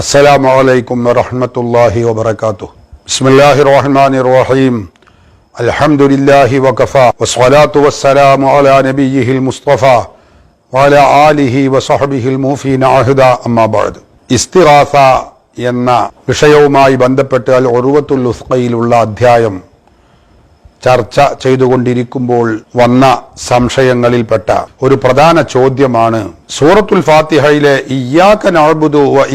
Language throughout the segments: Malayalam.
അസ്സലാമു അലൈക്കും വറഹ്മത്തുള്ളാഹി വബറകാതുഹു. ബിസ്മില്ലാഹിർ റഹ്മാനിർ റഹീം അൽഹംദുലില്ലാഹി വകഫ. വസ്വലാത്തു വസ്സലാമു അലാ നബിയിഹിൽ മുസ്തഫ. വഅല ആലിഹി വസഹ്ബിഹിൽ മൂഫീന അഹദ. അമ്മാ ബഅദ്. ഇസ്തിഗാസ എന്ന വിഷയവുമായി ബന്ധപ്പെട്ട് അൽ ഉർവത്തുൽ ഉസ്ഖയിലുള്ള അധ്യായം ചർച്ച ചെയ്തുകൊണ്ടിരിക്കുമ്പോൾ വന്ന സംശയങ്ങളിൽപ്പെട്ട ഒരു പ്രധാന ചോദ്യമാണ് സൂറത്തുൽ ഫാത്തിഹയിലെ ഇയ്യാക്ക നഅ്ബുദു വ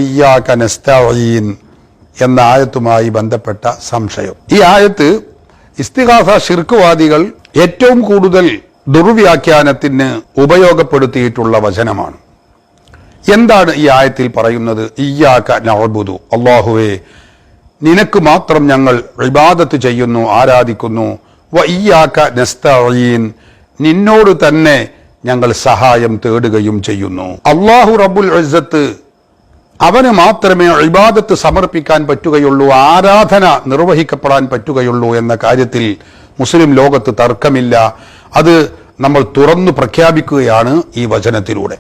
എന്ന ആയത്തുമായി ബന്ധപ്പെട്ട സംശയം. ഈ ആയത്ത് ഇസ്തിഹാസ ഷിർക്കുവാദികൾ ഏറ്റവും കൂടുതൽ ദുർവ്യാഖ്യാനത്തിന് ഉപയോഗപ്പെടുത്തിയിട്ടുള്ള വചനമാണ്. എന്താണ് ഈ ആയത്തിൽ പറയുന്നത്? ഇയ്യാക്ക നഅ്ബുദു. അള്ളാഹുവേ നിനക്ക് മാത്രം ഞങ്ങൾ വിവാദത്ത് ചെയ്യുന്നു ആരാധിക്കുന്നു. നിന്നോട് തന്നെ ഞങ്ങൾ സഹായം തേടുകയും ചെയ്യുന്നു. അള്ളാഹു റബുൽ ഇസ്സത്ത് അവന് മാത്രമേ ഇബാദത്ത് സമർപ്പിക്കാൻ പറ്റുകയുള്ളൂ ആരാധന നിർവഹിക്കപ്പെടാൻ പറ്റുകയുള്ളൂ എന്ന കാര്യത്തിൽ മുസ്ലിം ലോകത്ത് തർക്കമില്ല. അത് നമ്മൾ തുറന്നു പ്രഖ്യാപിക്കുകയാണ് ഈ വചനത്തിലൂടെ.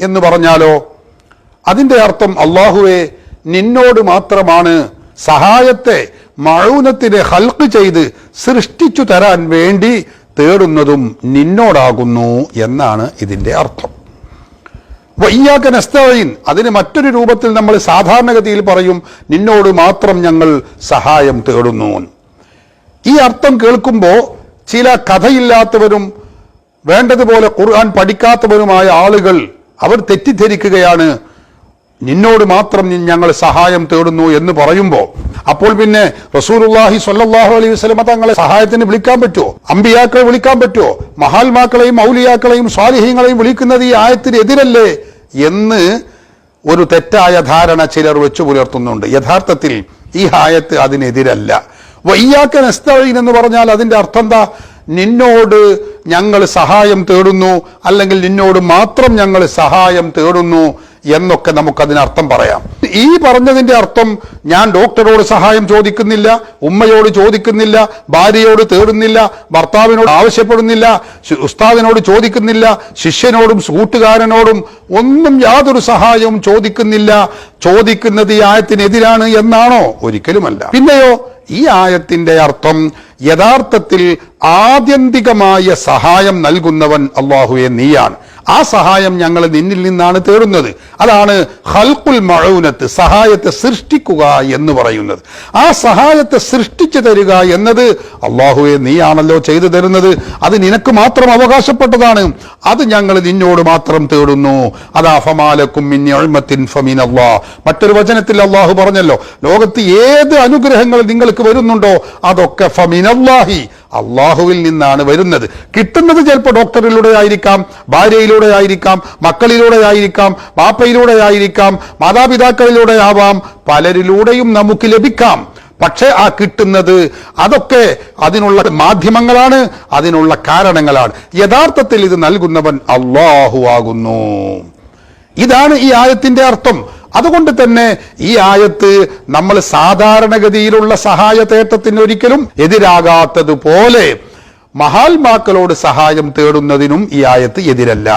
എന്ന് പറഞ്ഞാലോ അതിന്റെ അർത്ഥം അള്ളാഹുവെ നിന്നോട് മാത്രമാണ് സഹായത്തെ മഴൂനത്തിനെ ഹൽക്ക് ചെയ്ത് സൃഷ്ടിച്ചു തരാൻ വേണ്ടി തേടുന്നതും നിന്നോടാകുന്നു എന്നാണ് ഇതിന്റെ അർത്ഥം. വയ്യാക്ക നസ്തീൻ അതിന് മറ്റൊരു രൂപത്തിൽ നമ്മൾ സാധാരണഗതിയിൽ പറയും നിന്നോട് മാത്രം ഞങ്ങൾ സഹായം തേടുന്നു. ഈ അർത്ഥം കേൾക്കുമ്പോൾ ചില കഥയില്ലാത്തവരും വേണ്ടതുപോലെ ഖുർആൻ പഠിക്കാത്തവരുമായ ആളുകൾ അവർ തെറ്റിദ്ധരിക്കുകയാണ്. നിന്നോട് മാത്രം ഞങ്ങൾ സഹായം തേടുന്നു എന്ന് പറയുമ്പോൾ അപ്പോൾ പിന്നെ റസൂലുള്ളാഹി സ്വല്ലല്ലാഹു അലൈഹി വസ്ലമ തങ്ങളെ സഹായത്തിന് വിളിക്കാൻ പറ്റുമോ? അമ്പിയാക്കളെ വിളിക്കാൻ പറ്റുമോ? മഹാത്മാക്കളെയും മൗലിയാക്കളെയും സ്വാലിഹ്യങ്ങളെയും വിളിക്കുന്നത് ഈ ആയത്തിനെതിരല്ലേ എന്ന് ഒരു തെറ്റായ ധാരണ ചിലർ വെച്ചു പുലർത്തുന്നുണ്ട്. യഥാർത്ഥത്തിൽ ഈ ആയത്ത് അതിനെതിരല്ല. വയ്യാക്കൻ എസ്തഴീൻ എന്ന് പറഞ്ഞാൽ അതിന്റെ അർത്ഥം എന്താ? നിന്നോട് ഞങ്ങൾ സഹായം തേടുന്നു അല്ലെങ്കിൽ നിന്നോട് മാത്രം ഞങ്ങൾ സഹായം തേടുന്നു എന്നൊക്കെ നമുക്കതിനർത്ഥം പറയാം. ഈ പറഞ്ഞതിന്റെ അർത്ഥം ഞാൻ ഡോക്ടറോട് സഹായം ചോദിക്കുന്നില്ല ഉമ്മയോട് ചോദിക്കുന്നില്ല ഭാര്യയോട് തേടുന്നില്ല ഭർത്താവിനോട് ആവശ്യപ്പെടുന്നില്ല ഉസ്താദിനോട് ചോദിക്കുന്നില്ല ശിഷ്യനോടും കൂട്ടുകാരനോടും ഒന്നും യാതൊരു സഹായവും ചോദിക്കുന്നില്ല. ചോദിക്കുന്നത് ഈ ആയത്തിനെതിരാണ് എന്നാണോ? ഒരിക്കലുമല്ല. പിന്നെയോ ഈ ആയത്തിന്റെ അർത്ഥം യഥാർത്ഥത്തിൽ ആത്യന്തികമായ സഹായം നൽകുന്നവൻ അള്ളാഹുവെ നീയാണ്. ആ സഹായം ഞങ്ങൾ നിന്നിൽ നിന്നാണ് തേടുന്നത്. അതാണ് ഹൽക്കുൽ മഴൂനത്ത് സഹായത്തെ സൃഷ്ടിക്കുക എന്ന് പറയുന്നത്. ആ സഹായത്തെ സൃഷ്ടിച്ചു തരിക എന്നത് അള്ളാഹുവെ നീയാണല്ലോ ചെയ്തു തരുന്നത്. അത് നിനക്ക് മാത്രം അവകാശപ്പെട്ടതാണ്. അത് ഞങ്ങൾ നിന്നോട് മാത്രം തേടുന്നു. അതാ ഫമാലക്കും മിന്നിൻ ഫമീൻ അള്ളാഹ് മറ്റൊരു വചനത്തിൽ അള്ളാഹു പറഞ്ഞല്ലോ ലോകത്ത് ഏത് അനുഗ്രഹങ്ങൾ നിങ്ങൾക്ക് വരുന്നുണ്ടോ അതൊക്കെ ഫമിനല്ലാഹി. അള്ളാഹുവിൽ നിന്നാണ് വരുന്നത്. കിട്ടുന്നത് ചിലപ്പോൾ ഡോക്ടറിലൂടെ ആയിരിക്കാം ഭാര്യയിലൂടെ ആയിരിക്കാം മക്കളിലൂടെ ആയിരിക്കാം വാപ്പയിലൂടെ ആയിരിക്കാം മാതാപിതാക്കളിലൂടെ ആവാം പലരിലൂടെയും നമുക്ക് ലഭിക്കാം. പക്ഷേ ആ കിട്ടുന്നത് അതൊക്കെ അതിനുള്ള മാധ്യമങ്ങളാണ് അതിനുള്ള കാരണങ്ങളാണ്. യഥാർത്ഥത്തിൽ ഇത് നൽകുന്നവൻ അള്ളാഹു ആകുന്നു. ഇതാണ് ഈ ആയത്തിന്റെ അർത്ഥം. അതുകൊണ്ട് തന്നെ ഈ ആയത്ത് നമ്മൾ സാധാരണഗതിയിലുള്ള സഹായ തേട്ടത്തിന് ഒരിക്കലും എതിരാകാത്തതുപോലെ മഹാത്മാക്കളോട് സഹായം തേടുന്നതിനും ഈ ആയത്ത് എതിരല്ല.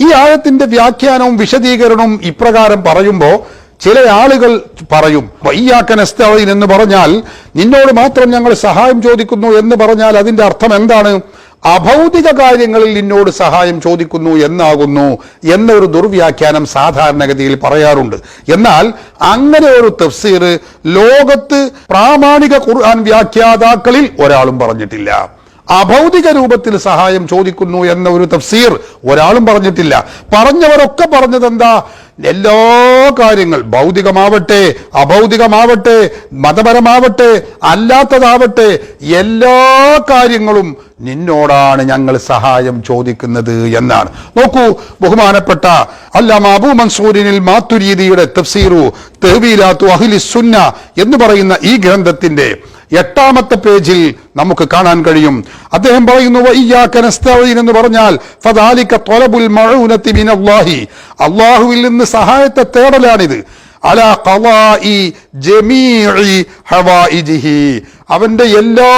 ഈ ആയത്തിന്റെ വ്യാഖ്യാനവും വിശദീകരണവും ഇപ്രകാരം പറയുമ്പോൾ ചില ആളുകൾ പറയും വയ്യാക്കനസ്തീൻ എന്ന് പറഞ്ഞാൽ നിന്നോട് മാത്രം ഞങ്ങൾ സഹായം ചോദിക്കുന്നു എന്ന് പറഞ്ഞാൽ അതിന്റെ അർത്ഥം എന്താണ്? അഭൗതിക കാര്യങ്ങളിൽ നിന്നോട് സഹായം ചോദിക്കുന്നു എന്നാകുന്നു എന്നൊരു ദുർവ്യാഖ്യാനം സാധാരണഗതിയിൽ പറയാറുണ്ട്. എന്നാൽ അങ്ങനെ ഒരു തഫ്സീർ ലോകത്ത് പ്രാമാണിക ഖുർആൻ വ്യാഖ്യാതാക്കളിൽ ഒരാളും പറഞ്ഞിട്ടില്ല. അഭൗതിക രൂപത്തിൽ സഹായം ചോദിക്കുന്നു എന്ന ഒരു തഫ്സീർ ഒരാളും പറഞ്ഞിട്ടില്ല. പറഞ്ഞവരൊക്കെ പറഞ്ഞത് എന്താ എല്ലാ കാര്യങ്ങൾ ഭൗതികമാവട്ടെ അഭൗതികമാവട്ടെ മതപരമാവട്ടെ അല്ലാത്തതാവട്ടെ എല്ലാ കാര്യങ്ങളും നിന്നോടാണ് ഞങ്ങൾ സഹായം ചോദിക്കുന്നത് എന്നാണ്. നോക്കൂ ബഹുമാനപ്പെട്ട അല്ലാമ അബൂ മൻസൂരിനിൽ മാത്തുരീതിയുടെ തഫ്സീറു തെഹ്വീലാത്തു അഹ്ലി സുന്ന എന്ന് പറയുന്ന ഈ ഗ്രന്ഥത്തിന്റെ എട്ടാമത്തെ പേജിൽ നമുക്ക് കാണാൻ കഴിയും. അദ്ദേഹം പറയുന്നു "വഇയ്യാക എന്ന് പറഞ്ഞാൽ അള്ളാഹുവിൽ നിന്ന് സഹായത്തെ തേടലാണിത്. അവന്റെ എല്ലാ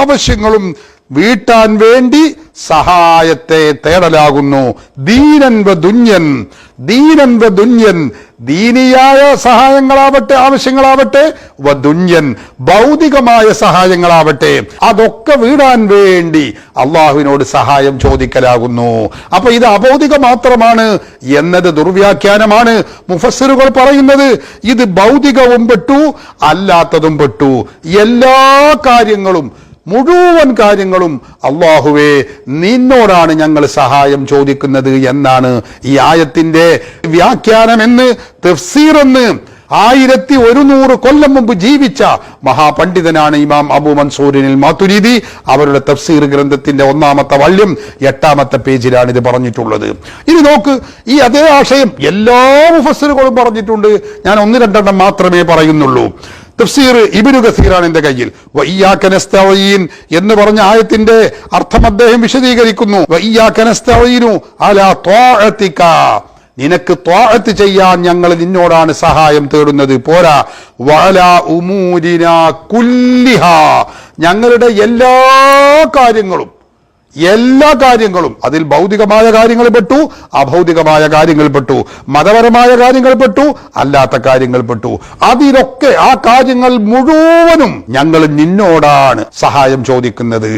ആവശ്യങ്ങളും വീട്ടാൻ വേണ്ടി സഹായത്തെ തേടലാകുന്നു. ദീനൻവ ദുന്യൻ ദീനൻ വ ദുന്യൻ. ദീനിയായ സഹായങ്ങളാവട്ടെ ആവശ്യങ്ങളാവട്ടെ വ ദുന്യൻ. ഭൗതികമായ സഹായങ്ങളാവട്ടെ. അതൊക്കെ വീടാൻ വേണ്ടി അള്ളാഹുവിനോട് സഹായം ചോദിക്കലാകുന്നു. അപ്പൊ ഇത് അഭൗതിക മാത്രമാണ് എന്നത് ദുർവ്യാഖ്യാനമാണ് മുഫസ്സിറുകൾ പറയുന്നത്. ഇത് ഭൗതികവും പെട്ടു അല്ലാത്തതും പെട്ടു. എല്ലാ കാര്യങ്ങളും മുഴുവൻ കാര്യങ്ങളും അള്ളാഹുവേ നിന്നോടാണ് ഞങ്ങൾ സഹായം ചോദിക്കുന്നത് എന്നാണ് ഈ ആയത്തിന്റെ വ്യാഖ്യാനമെന്ന് തഫ്സീറെന്ന് ആയിരത്തി ഒരുന്നൂറ് കൊല്ലം മുമ്പ് ജീവിച്ച മഹാപണ്ഡിതനാണ് ഇമാം അബു മൻസൂരിനിൽ മാതുരീതി അവരുടെ തഫ്സീർ ഗ്രന്ഥത്തിന്റെ ഒന്നാമത്തെ വള്യം എട്ടാമത്തെ പേജിലാണ് ഇത് പറഞ്ഞിട്ടുള്ളത്. ഇനി നോക്ക് ഈ അതേ ആശയം എല്ലാ മുഫസ്സിറുകളും പറഞ്ഞിട്ടുണ്ട്. ഞാൻ ഒന്ന് രണ്ടെണ്ണം മാത്രമേ പറയുന്നുള്ളൂ. തഫ്സീർ ഇബിനു കസീറാണ് എന്റെ കയ്യിൽ. വയ്യാക്കനസ്തീൻ എന്ന് പറഞ്ഞ ആയത്തിന്റെ അർത്ഥം അദ്ദേഹം വിശദീകരിക്കുന്നു. വയ്യാക്കനസ്തീനു അല ത്വാഅതിക നിനക്ക് തോഴത്ത് ചെയ്യാൻ ഞങ്ങൾ നിന്നോടാണ് സഹായം തേടുന്നത്. പോരാ. വല ഉമൂരിന കുല്ലിഹ. ഞങ്ങളുടെ എല്ലാ കാര്യങ്ങളും എല്ലാ കാര്യങ്ങളും അതിൽ ഭൗതികമായ കാര്യങ്ങൾ പെട്ടു അഭൗതികമായ കാര്യങ്ങൾ പെട്ടു മതപരമായ കാര്യങ്ങൾ പെട്ടു അല്ലാത്ത കാര്യങ്ങൾ പെട്ടു. അതിലൊക്കെ ആ കാര്യങ്ങൾ മുഴുവനും ഞങ്ങൾ നിന്നോടാണ് സഹായം ചോദിക്കുന്നത്.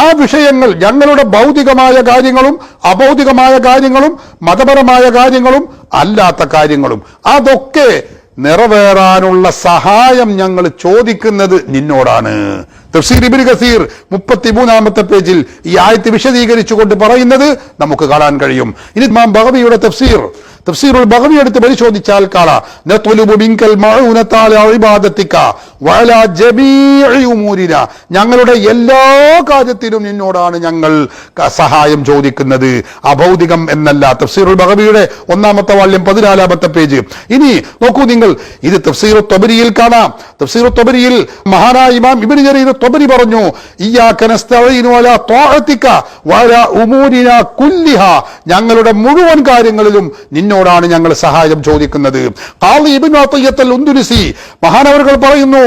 ആ വിഷയങ്ങൾ ഞങ്ങളുടെ ഭൗതികമായ കാര്യങ്ങളും അഭൗതികമായ കാര്യങ്ങളും മതപരമായ കാര്യങ്ങളും അല്ലാത്ത കാര്യങ്ങളും അതൊക്കെ നിറവേറാനുള്ള സഹായം ഞങ്ങൾ ചോദിക്കുന്നത് നിന്നോടാണ്. തഫ്സീർ ഇബ്നു കസീർ മുപ്പത്തിമൂന്നാമത്തെ പേജിൽ ഈ ആയത്ത് വിശദീകരിച്ചുകൊണ്ട് പറയുന്നത് നമുക്ക് കാണാൻ കഴിയും. ഇനി മാം ബഗവിയുടെ തഫ്സീർ തഫ്സീറുൽ ബഗവി എടുത്ത് പരിശോധിച്ചാൽ കാണാം. ഞങ്ങളുടെ എല്ലാ കാര്യത്തിലും നിന്നോടാണ് ഞങ്ങൾ സഹായം ചോദിക്കുന്നത്. അഭൗതികം എന്നല്ല. തഫ്സീറുൽ ബഗവിയുടെ ഒന്നാമത്തെ വാള്യം പതിനാലാമത്തെ പേജ്. ഇനി നോക്കൂ നിങ്ങൾ. ഇത് തഫ്സീർ തൊബരിയിൽ കാണാം. തഫ്സീർ തൊബരിയിൽ മഹാനായ ഇമാം ഇബ്നു ജരീർ തൊബരി പറഞ്ഞു ഞങ്ങളുടെ മുഴുവൻ കാര്യങ്ങളിലും നിന്നോടാണ് ഞങ്ങൾ സഹായം ചോദിക്കുന്നത്. മഹാനവറുകൾ പറയുന്നു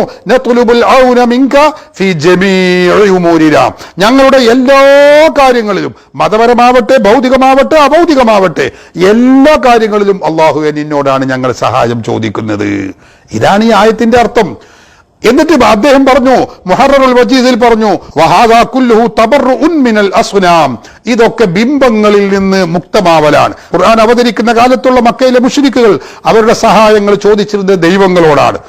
ഞങ്ങളുടെ എല്ലാ കാര്യങ്ങളിലും മതപരമാവട്ടെ ഭൗതികമാവട്ടെ അഭൗതികമാവട്ടെ എല്ലാ കാര്യങ്ങളിലും അള്ളാഹുവെ നിന്നോടാണ് ഞങ്ങൾ സഹായം ചോദിക്കുന്നത്. ഇതാണ് ഈ ആയത്തിന്റെ അർത്ഥം. എന്നിട്ട് അദ്ദേഹം പറഞ്ഞു മുഹററുൽ വജീദിൽ പറഞ്ഞു വഹാദാ കുല്ലുഹു തബർറുഉൻ മിനൽ അസ്നാം ഇതൊക്കെ ബിംബങ്ങളിൽ നിന്ന് മുക്തമാവലാണ്. ഖുർആൻ അവതരിക്കുന്ന കാലത്തുള്ള മക്കയിലെ മുഷരിക്കുകൾ അവരുടെ സഹായങ്ങൾ ചോദിച്ചിരുന്നത് ദൈവങ്ങളോടാണ്.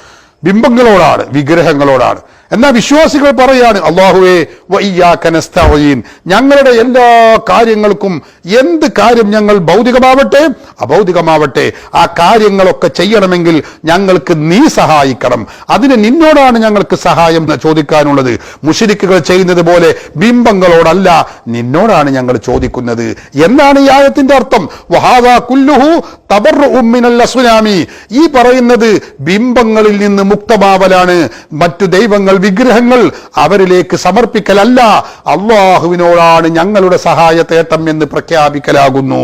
ബിംബങ്ങളോടാണ് വിഗ്രഹങ്ങളോടാണ്. എന്നാൽ വിശ്വാസികൾ പറയാണ് അള്ളാഹുവേ വയ്യാക്കനസ്തീൻ ഞങ്ങളുടെ എല്ലാ കാര്യങ്ങൾക്കും എന്ത് കാര്യം ഞങ്ങൾ ഭൗതികമാവട്ടെ അഭൗതികമാവട്ടെ ആ കാര്യങ്ങളൊക്കെ ചെയ്യണമെങ്കിൽ ഞങ്ങൾക്ക് നീ സഹായിക്കണം. അതിന് നിന്നോടാണ് ഞങ്ങൾക്ക് സഹായം ചോദിക്കാനുള്ളത്. മുഷിരിക്കുകൾ ചെയ്യുന്നത് പോലെ ബിംബങ്ങളോടല്ല നിന്നോടാണ് ഞങ്ങൾ ചോദിക്കുന്നത്. എന്നാണ് ഈ ആയത്തിന്റെ അർത്ഥം. വഹാദാ കുല്ലുഹു തബർ മിനൽ അസ്നാമി. ഈ പറയുന്നത് ബിംബങ്ങളിൽ നിന്ന് മുക്തമാവലാണ്. മറ്റു ദൈവങ്ങൾ വിഗ്രഹങ്ങൾ അവരിലേക്ക് സമർപ്പിക്കലല്ല. അള്ളാഹുവിനോടാണ് ഞങ്ങളുടെ സഹായ സഹായത്തേട്ടം എന്ന് പ്രഖ്യാപിക്കലാകുന്നു.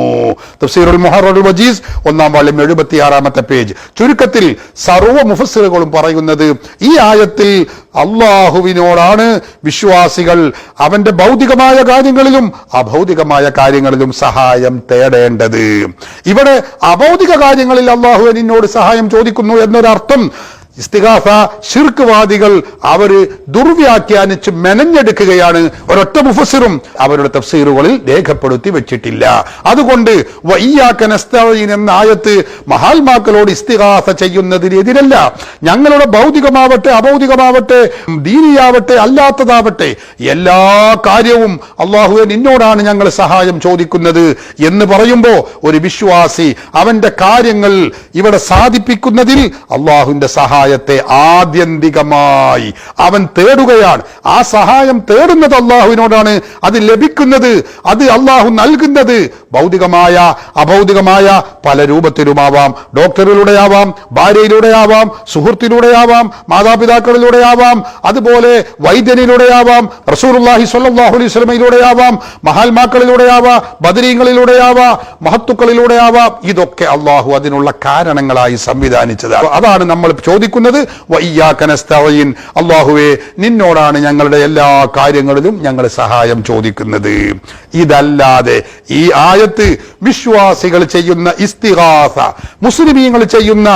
തഫ്സീറുൽ മുഹറുൽ വജീസ് ഒന്നാം വാള്യം എഴുപത്തിയാറാമത്തെ പേജ്. ചുരുക്കത്തിൽ സർവ മുഫസറുകളും പറയുന്നത് ഈ ആയത്തിൽ അള്ളാഹുവിനോടാണ് വിശ്വാസികൾ അവന്റെ ഭൗതികമായ കാര്യങ്ങളിലും അഭൗതികമായ കാര്യങ്ങളിലും സഹായം തേടേണ്ടത്. ഇവിടെ അഭൗതിക കാര്യങ്ങളിൽ അള്ളാഹു സഹായം ചോദിക്കുന്നു എന്നൊരർത്ഥം ഇസ്തിഹാസ ഷിർക്ക്വാദികൾ അവർ ദുർവ്യാഖ്യാനിച്ച് മെനഞ്ഞെടുക്കുകയാണ്. ഒരൊറ്റ മുഫസിറും അവരുടെ തഫ്സീറുകളിൽ രേഖപ്പെടുത്തി വെച്ചിട്ടില്ല. അതുകൊണ്ട് വയ്യാക്ക നസ്തഈൻ എന്ന ആയത്ത് മഹാത്മാക്കളോട് ഇസ്തിഹാസ ചെയ്യുന്നതിനെതിരല്ല. ഞങ്ങളുടെ ഭൗതികമാവട്ടെ അഭൗതികമാവട്ടെ ദീനിയാവട്ടെ അല്ലാത്തതാവട്ടെ എല്ലാ കാര്യവും അള്ളാഹുവെ നിന്നോടാണ് ഞങ്ങൾ സഹായം ചോദിക്കുന്നത് എന്ന് പറയുമ്പോ ഒരു വിശ്വാസി അവന്റെ കാര്യങ്ങൾ ഇവിടെ സാധിപ്പിക്കുന്നതിൽ അള്ളാഹുവിന്റെ സഹായത്തെ ആത്യന്തികമായി അവൻ തേടുകയാണ്. ആ സഹായം തേടുന്നത് അള്ളാഹുവിനോടാണ് അത് ലഭിക്കുന്നത് അത് അള്ളാഹു നൽകുന്നത്. ഭൗതികമായ അഭൗതികമായ പല രൂപത്തിലുമാവാം. ഡോക്ടറിലൂടെയാവാം ഭാര്യയിലൂടെയാവാം സുഹൃത്തിലൂടെയാവാം മാതാപിതാക്കളിലൂടെയാവാം അതുപോലെ വൈദ്യനിലൂടെയാവാം റസൂർല്ലാഹി സ്വല്ലാഹു അലൈഹി സ്വലമയിലൂടെയാവാം മഹാത്മാക്കളിലൂടെയാവാം ബദരീങ്ങളിലൂടെയാവാം മഹത്തുക്കളിലൂടെയാവാം. ഇതൊക്കെ അള്ളാഹു അതിനുള്ള കാരണങ്ങളായി സംവിധാനിച്ചത് അതാണ് നമ്മൾ ചോദിക്കുന്നത് ചോദിക്കുന്നത് വയ്യാക്കനസ്തവയിൻ അള്ളാഹുവെ നിന്നോടാണ് ഞങ്ങളുടെ എല്ലാ കാര്യങ്ങളിലും ഞങ്ങൾ സഹായം ചോദിക്കുന്നത്. ഇതല്ലാതെ ഈ ആയത്ത് വിശ്വാസികൾ ചെയ്യുന്ന ഇസ്തിഹാസ മുസ്ലിമീങ്ങൾ ചെയ്യുന്ന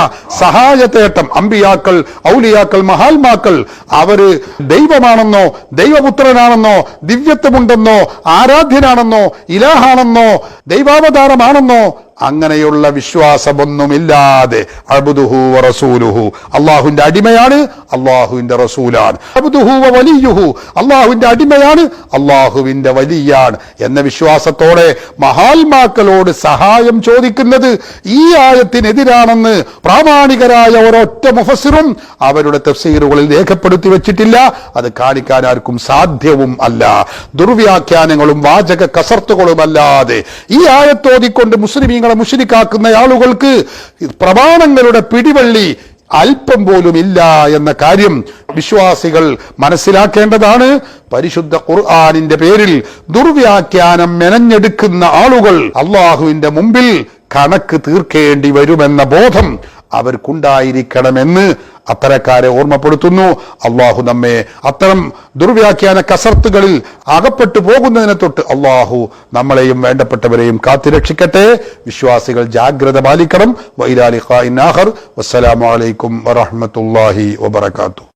സഹായത്തേട്ടം അമ്പിയാക്കൾ ഔലിയാക്കൾ മഹാത്മാക്കൾ അവർ ദൈവമാണെന്നോ ദൈവപുത്രനാണെന്നോ ദിവ്യത്വമുണ്ടെന്നോ ആരാധ്യനാണെന്നോ ഇലാഹാണെന്നോ ദൈവാവതാരമാണെന്നോ അങ്ങനെയുള്ള വിശ്വാസമൊന്നുമില്ലാതെ അബുദുഹു റസൂലുഹു. അള്ളാഹുവിന്റെ അടിമയാണ് അള്ളാഹുവിന്റെ റസൂലാണ്. അബുദുഹു വലിയുഹു അള്ളാഹുവിന്റെ അടിമയാണ് അള്ളാഹുവിന്റെ വലിയാണ് എന്ന വിശ്വാസത്തോടെ മഹാത്മാക്കളോട് സഹായം ചോദിക്കുന്നത് ഈ ആയത്തിനെതിരാണെന്ന് പ്രാമാണികരായ ഒരൊറ്റ മുഫസിറും അവരുടെ തഫ്സീറുകളിൽ രേഖപ്പെടുത്തി വെച്ചിട്ടില്ല. അത് കാണിക്കാൻ ആർക്കും സാധ്യവും അല്ല. ദുർവ്യാഖ്യാനങ്ങളും വാചക കസർത്തുകളുമല്ലാതെ ഈ ആയത്തോതിക്കൊണ്ട് മുസ്ലിമീങ്ങളെ മുഷരിക്കാക്കുന്ന ആളുകൾക്ക് പ്രമാണങ്ങളുടെ പിടിവള്ളി അല്പം പോലും ഇല്ല എന്ന കാര്യം വിശ്വാസികൾ മനസ്സിലാക്കേണ്ടതാണ്. പരിശുദ്ധ ഖുർആാനിന്റെ പേരിൽ ദുർവ്യാഖ്യാനം മെനഞ്ഞെടുക്കുന്ന ആളുകൾ അള്ളാഹുവിന്റെ മുമ്പിൽ കണക്ക് തീർക്കേണ്ടി വരുമെന്ന ബോധം അവർക്കുണ്ടായിരിക്കണമെന്ന് അത്തരക്കാരെ ഓർമ്മപ്പെടുത്തുന്നു. അള്ളാഹു നമ്മെ അത്തരം ദുർവ്യാഖ്യാന കസർത്തുകളിൽ അകപ്പെട്ടു പോകുന്നതിനെ തൊട്ട് അള്ളാഹു നമ്മളെയും വേണ്ടപ്പെട്ടവരെയും കാത്തിരക്ഷിക്കട്ടെ. വിശ്വാസികൾ ജാഗ്രത പാലിക്കണം. വൈലാലിഖ ഇന്നാഹർ വസ്സലാമലൈക്കും വറഹമത്തല്ലാഹി വബർക്കാത്തു